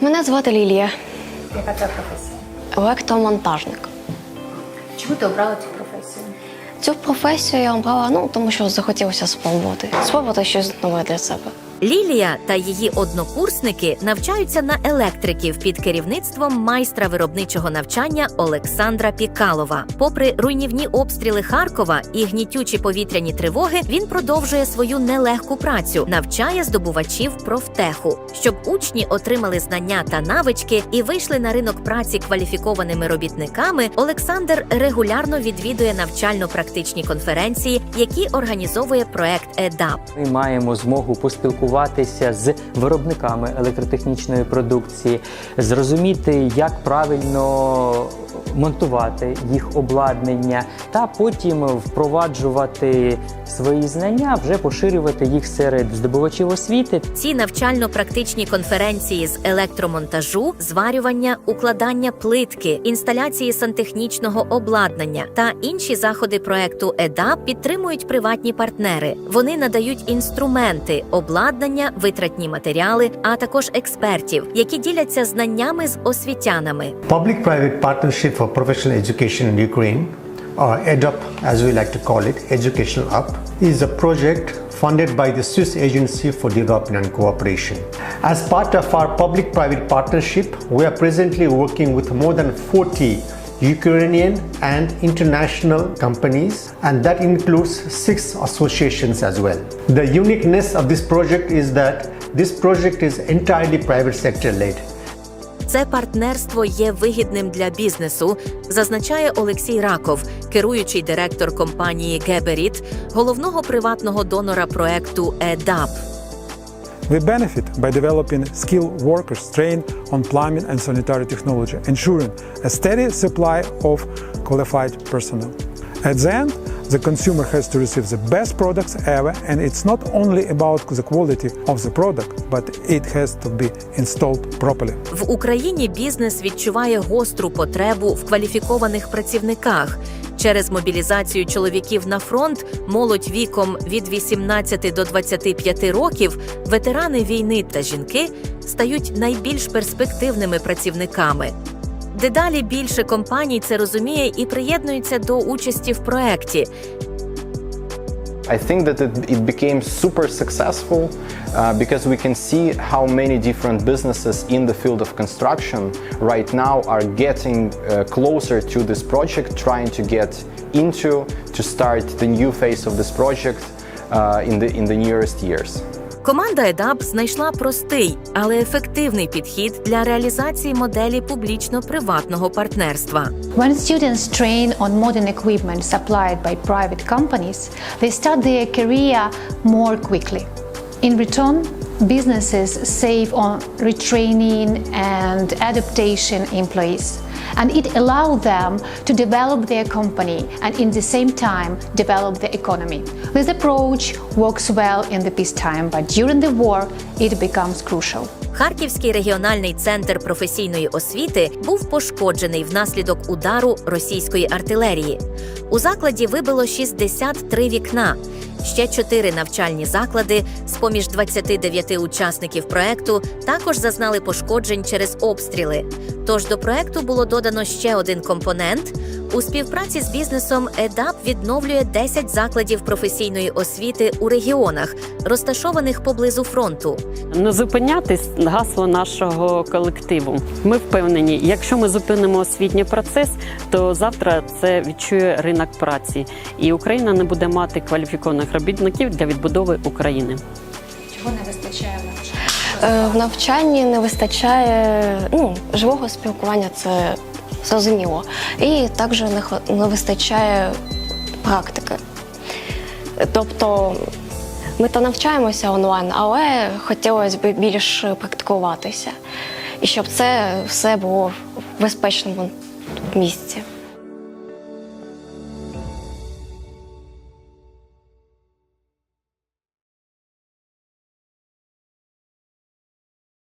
Мене звати Лілія, Яка це професія? електромонтажник. Чому ти обрала цю професію? Цю професію я обрала, ну тому що захотілося спробувати. Спробувати щось нове для себе. Лілія та її однокурсники навчаються на електриків під керівництвом майстра виробничого навчання Олександра Пікалова. Попри руйнівні обстріли Харкова і гнітючі повітряні тривоги, він продовжує свою нелегку працю, навчає здобувачів профтеху, щоб учні отримали знання та навички і вийшли на ринок праці кваліфікованими робітниками. Олександр регулярно відвідує навчально-практичні конференції, які організовує проект ЕДАП. Ми маємо змогу поспілкуватися з виробниками електротехнічної продукції, зрозуміти, як правильно монтувати їх обладнання, та потім впроваджувати свої знання, вже поширювати їх серед здобувачів освіти. Ці навчально-практичні конференції з електромонтажу, зварювання, укладання плитки, інсталяції сантехнічного обладнання та інші заходи проекту ЕДАП підтримують приватні партнери. Вони надають інструменти, обладнання, витратні матеріали, а також експертів, які діляться знаннями з освітянами. Public-private partnership for professional education in Ukraine, or EDUP as we like to call it, Educational Up, is a project funded by the Swiss Agency for Development and Cooperation. As part of our public-private partnership, we are presently working with more than 40 Ukrainian and international companies, and that includes six associations as well. The uniqueness of this project is that this project is entirely private sector led. Це партнерство є вигідним для бізнесу, зазначає Олексій Раков, керуючий директор компанії Геберіт, головного приватного донора проекту ЕДАП. We benefit by developing skilled workers trained on plumbing and sanitary technology, ensuring a steady supply of qualified personnel. At the end, the consumer has to receive the best products ever, and it's not only about the quality of the product, but it has to be installed properly. В Україні бізнес відчуває гостру потребу в кваліфікованих працівниках. Через мобілізацію чоловіків на фронт, молодь віком від 18 до 25 років, ветерани війни та жінки стають найбільш перспективними працівниками. Дедалі більше компаній це розуміє і приєднується до участі в проєкті. I think that it, it became super successful uh, because we can see how many different businesses in the field of construction right now are getting uh, closer to this project, trying to get into to start the new phase of this project uh, in the in the nearest years. Команда EDAP знайшла простий, але ефективний підхід для реалізації моделі публічно-приватного партнерства. When students train on modern equipment supplied by private companies, they start their career more quickly. In return, businesses save on retraining and adaptation employees, and it allows them to develop their company and in the same time develop the economy. This approach works well in the peacetime, but during the war it becomes crucial. Харківський регіональний центр професійної освіти був пошкоджений внаслідок удару російської артилерії. У закладі вибило 63 вікна. Ще чотири навчальні заклади з поміж 29 учасників проекту також зазнали пошкоджень через обстріли. Тож до проекту було додано ще один компонент. У співпраці з бізнесом ЕДАП відновлює 10 закладів професійної освіти у регіонах, розташованих поблизу фронту. Не зупинятись гасло нашого колективу. Ми впевнені, якщо ми зупинимо освітній процес, то завтра це відчує ринок праці, і Україна не буде мати кваліфікованих робітників для відбудови України. Чого не вистачає в навчанні? Е, В навчанні не вистачає ну, живого спілкування, це зрозуміло. І також не, х не вистачає практики. Тобто ми то навчаємося онлайн, але хотілося б більш практикуватися. І щоб це все було в безпечному місці.